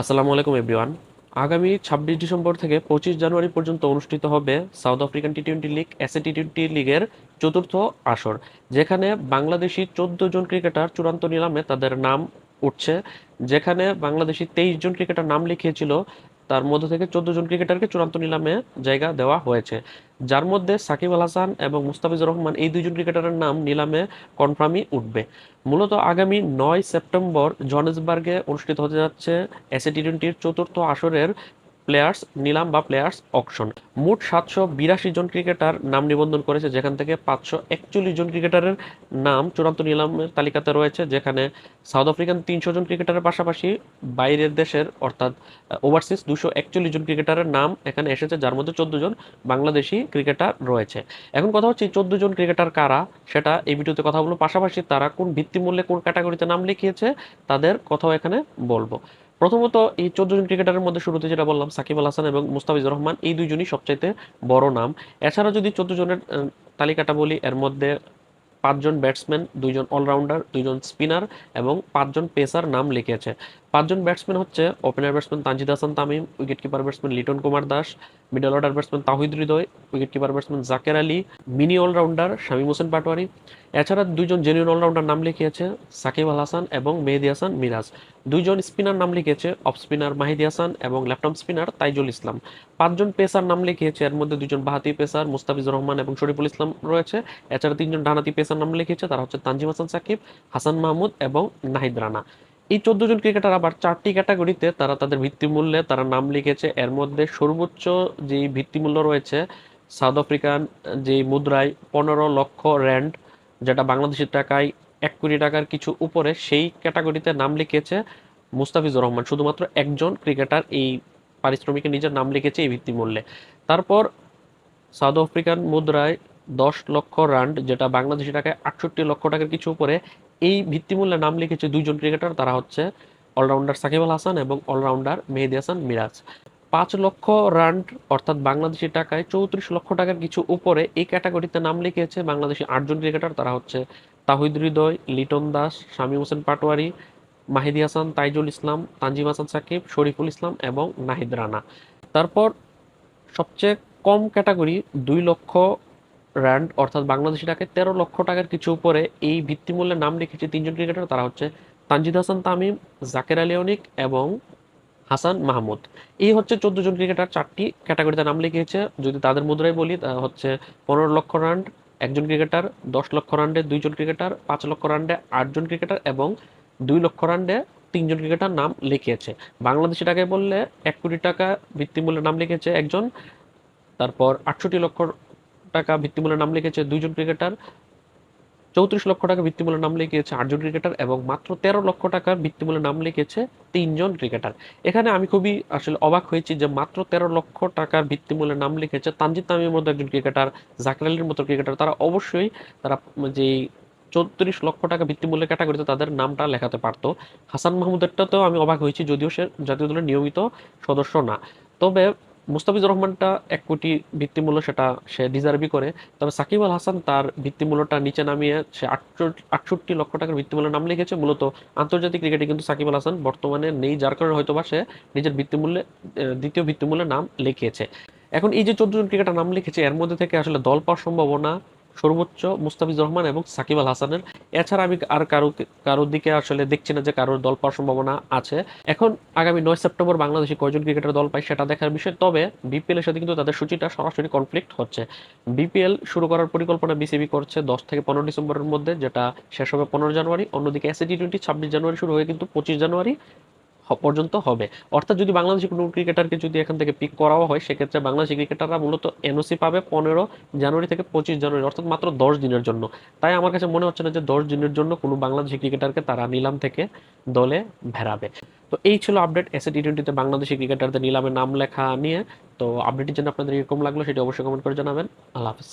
আসসালামু আলাইকুম, এভরিওয়ান। আগামী ছাব্বিশ ডিসেম্বর থেকে পঁচিশ জানুয়ারি পর্যন্ত অনুষ্ঠিত হবে South African T twenty league SA T twenty লিগের চতুর্থ আসর, যেখানে বাংলাদেশি চোদ্দ জন ক্রিকেটার চূড়ান্ত নিলামে তাদের নাম উঠছে। যেখানে বাংলাদেশি তেইশ জন ক্রিকেটার নাম লিখিয়েছিল তার মধ্যে থেকে চোদ্দ জন ক্রিকেটারকে চূড়ান্ত নিলামে জায়গা দেওয়া হয়েছে। যার মধ্যে সাকিব আল হাসান এবং মুস্তাফিজুর রহমান এই দুইজন ক্রিকেটারের নাম নিলামে কনফার্মই উঠবে। মূলত আগামী নয় সেপ্টেম্বর জনেসবার্গে অনুষ্ঠিত হতে যাচ্ছে এসএ টি টোয়েন্টির চতুর্থ আসরের প্লেয়ার্স নিলাম বা প্লেয়ার্স অকশন মোট সাতশো বিরাশি জন ক্রিকেটার নাম নিবন্ধন করেছে, যেখান থেকে পাঁচশো একচল্লিশ জন ক্রিকেটারের নাম চূড়ান্ত নিলামের তালিকাতে রয়েছে, যেখানে সাউথ আফ্রিকান তিনশো জন ক্রিকেটারের পাশাপাশি বাইরের দেশের অর্থাৎ ওভারসিজ দুশো একচল্লিশ জন ক্রিকেটারের নাম এখানে এসেছে, যার মধ্যে চোদ্দ জন বাংলাদেশি ক্রিকেটার রয়েছে। এখন কথা হচ্ছে চোদ্দ জন ক্রিকেটার কারা? সেটা এই ভিডিওতে কথা বলব। পাশাপাশি তারা কোন ভিত্তিমূল্যে কোন ক্যাটাগরিতে নাম লিখিয়েছে, তাদের কথাও এখানে বলব। প্রথমত এই চোদ্দ জন ক্রিকেটারের মধ্যে শুরুতে যেটা বললাম, সাকিব আল হাসান এবং মুস্তাফিজুর রহমান, এই দুইজনই সবচাইতে বড় নাম। এছাড়া যদি চোদ্দ জনের তালিকাটা বলি, এর মধ্যে পাঁচজন ব্যাটসম্যান, দুইজন অলরাউন্ডার, দুইজন স্পিনার এবং পাঁচজন পেসার নাম লিখেছে। পাঁচজন ব্যাটসম্যান হচ্ছে opener batsman Tanzid Hasan Tamim wicket keeper batsman Liton Kumar Das middle order batsman Towhid Hridoy wicket keeper batsman Jaker Ali mini allrounder Shamim Hossain Patwari. এছাড়া দুইজন জেনুইন অলরাউন্ডার নাম লিখিয়েছে সাকিব আল হাসান এবং মেহেদি হাসান মিরাজ। দুইজন স্পিনার নাম লিখিয়েছে অফ স্পিনার মাহিদি হাসান এবং left spinner Taijul ইসলাম। পাঁচজন pacer নাম লিখিয়েছে, এর মধ্যে দুজন বাহাতি পেসার মুস্তাফিজুর রহমান এবং শরীফুল ইসলাম রয়েছে। এছাড়া তিনজন ডানাতি পেসার নাম লিখিয়েছে, তারা হচ্ছে তানজিম হাসান সাকিব, হাসান মাহমুদ এবং নাহিদ রানা। এই চোদ্দ জন ক্রিকেটার আবার চারটি ক্যাটাগরিতে তারা তাদের ভিত্তিমূল্যে তারা নাম লিখেছে। এর মধ্যে সর্বোচ্চ যে ভিত্তিমূল্য রয়েছে সাউথ আফ্রিকান যে মুদ্রায় পনেরো লক্ষ র্যান্ড যেটা বাংলাদেশের টাকায় এক কোটি টাকার কিছু উপরে, সেই ক্যাটাগরিতে নাম লিখেছে মুস্তাফিজুর রহমান। শুধুমাত্র একজন ক্রিকেটার এই পারিশ্রমিকে নিজের নাম লিখেছে এই ভিত্তিমূল্যে। তারপর সাউথ আফ্রিকান মুদ্রায় দশ লক্ষ রান যেটা বাংলাদেশি টাকায় আটষট্টি লক্ষ টাকার কিছু উপরে এই ভিত্তিমূল্যে নাম লিখেছে দুইজন ক্রিকেটার, তারা হচ্ছে অলরাউন্ডার সাকিব আল হাসান এবং অলরাউন্ডার মেহেদি হাসান মিরাজ। পাঁচ লক্ষ রান, অর্থাৎ বাংলাদেশি টাকায় চৌত্রিশ লক্ষ টাকার কিছু উপরে এই ক্যাটাগরিতে নাম লিখিয়েছে বাংলাদেশি আটজন ক্রিকেটার, তারা হচ্ছে তাহিদ হৃদয়, লিটন দাস, শামীম হোসেন পাটোয়ারি, মাহিদি হাসান, তাইজুল ইসলাম, তানজিম হাসান সাকিব, শরীফুল ইসলাম এবং নাহিদ রানা। তারপর সবচেয়ে কম ক্যাটাগরি দুই লক্ষ র্যান্ড অর্থাৎ বাংলাদেশি টাকায় তেরো লক্ষ টাকার কিছু উপরে এই ভিত্তিমূল্যে নাম লিখেছে তিনজন ক্রিকেটার, তারা হচ্ছে তানজিদ হাসান তামিম, জাকের আলী অনিক এবং হাসান মাহমুদ। এই হচ্ছে চোদ্দ জন ক্রিকেটার, চারটি ক্যাটাগরিতে নাম লিখিয়েছে যদি তাদের মুদ্রায় বলি হচ্ছে পনেরো লক্ষ রান একজন ক্রিকেটার, দশ লক্ষ রানডে দুইজন ক্রিকেটার, পাঁচ লক্ষ রানডে আটজন ক্রিকেটার এবং দুই লক্ষ রানডে তিনজন ক্রিকেটার নাম লিখিয়েছে। বাংলাদেশি টাকায় বললে এক কোটি টাকা ভিত্তিমূল্যে নাম লিখেছে একজন, তারপর আটষট্টি লক্ষ টাকা ভিত্তিমূল্যে নাম লিখেছে দুইজন ক্রিকেটার, চৌত্রিশ লক্ষ টাকা ভিত্তিমূল্যে নাম লিখিয়েছে আটজন ক্রিকেটার এবং মাত্র তেরো লক্ষ টাকার ভিত্তিমূল্যে নাম লিখেছে তিনজন ক্রিকেটার। এখানে আমি খুবই আসলে অবাক হয়েছি যে মাত্র তেরো লক্ষ টাকার ভিত্তিমূল্যে নাম লিখেছে তানজিদ তামিমের মতো একজন ক্রিকেটার, জাকির আলীর মতো ক্রিকেটার। তারা অবশ্যই তারা যে চৌত্রিশ লক্ষ টাকা ভিত্তিমূল্যে ক্যাটাগরিতে তাদের নামটা লেখাতে পারতো। হাসান মাহমুদেরটাতেও আমি অবাক হয়েছি, যদিও সে জাতীয় দলের নিয়মিত সদস্য না। তবে মুস্তাফিজুর রহমানটা এক কোটি ভিত্তিমূল্য সেটা সে ডিজার্ভই করে। তবে সাকিব আল হাসান তার ভিত্তিমূল্যটা নিচে নামিয়ে সে আটষট্টি লক্ষ টাকার ভিত্তিমূল্য নাম লিখেছে। মূলত আন্তর্জাতিক ক্রিকেটে কিন্তু সাকিব আল হাসান বর্তমানে নেই, যার কারণে হয়তো সে নিজের ভিত্তিমূল্যে দ্বিতীয় ভিত্তিমূল্যে নাম লিখিয়েছে এখন এই যে চোদ্দ জন ক্রিকেটার নাম লিখেছে, এর মধ্যে থেকে আসলে দল পাওয়ার সম্ভাবনা সর্বোচ্চ মুস্তাফিজুর রহমান এবং সাকিব আল হাসানের। এছাড়া আমি আর কারও কারোর দিকে আসলে দেখছি না যে কারোর দল পাওয়ার সম্ভাবনা আছে। এখন আগামী নয় সেপ্টেম্বর বাংলাদেশে কয়জন ক্রিকেটার দল পায় সেটা দেখার বিষয়। তবে বিপিএল এর সাথে কিন্তু তাদের সূচিটা সরাসরি কনফ্লিক্ট হচ্ছে। বিপিএল শুরু করার পরিকল্পনা বিসিবি করছে দশ থেকে পনেরো ডিসেম্বরের মধ্যে, যেটা শেষ হবে পনেরো জানুয়ারি। অন্যদিকে এসএ টি টোয়েন্টি ছাব্বিশ জানুয়ারি শুরু হয়ে কিন্তু পঁচিশ জানুয়ারি। পর্যন্ত হবে। অর্থাৎ যদি বাংলাদেশি কোনো ক্রিকেটারকে যদি এখান থেকে পিক করাও হয়, সেক্ষেত্রে বাংলাদেশি ক্রিকেটাররা মূলত এনওসি পাবে পনেরো জানুয়ারি থেকে পঁচিশ জানুয়ারি, অর্থাৎ মাত্র দশ দিনের জন্য। তাই আমার কাছে মনে হচ্ছে না যে দশ দিনের জন্য কোনো বাংলাদেশি ক্রিকেটারকে তারা নিলাম থেকে দলে ভেড়াবে তো এই ছিল আপডেট এসে টি টোয়েন্টিতে বাংলাদেশি ক্রিকেটারদের নিলামে নাম লেখা নিয়ে। তো আপডেটের জন্য আপনাদের এরকম লাগল, সেটি অবশ্যই কমেন্ট করে জানাবেন। আল্লাহ হাফিজ।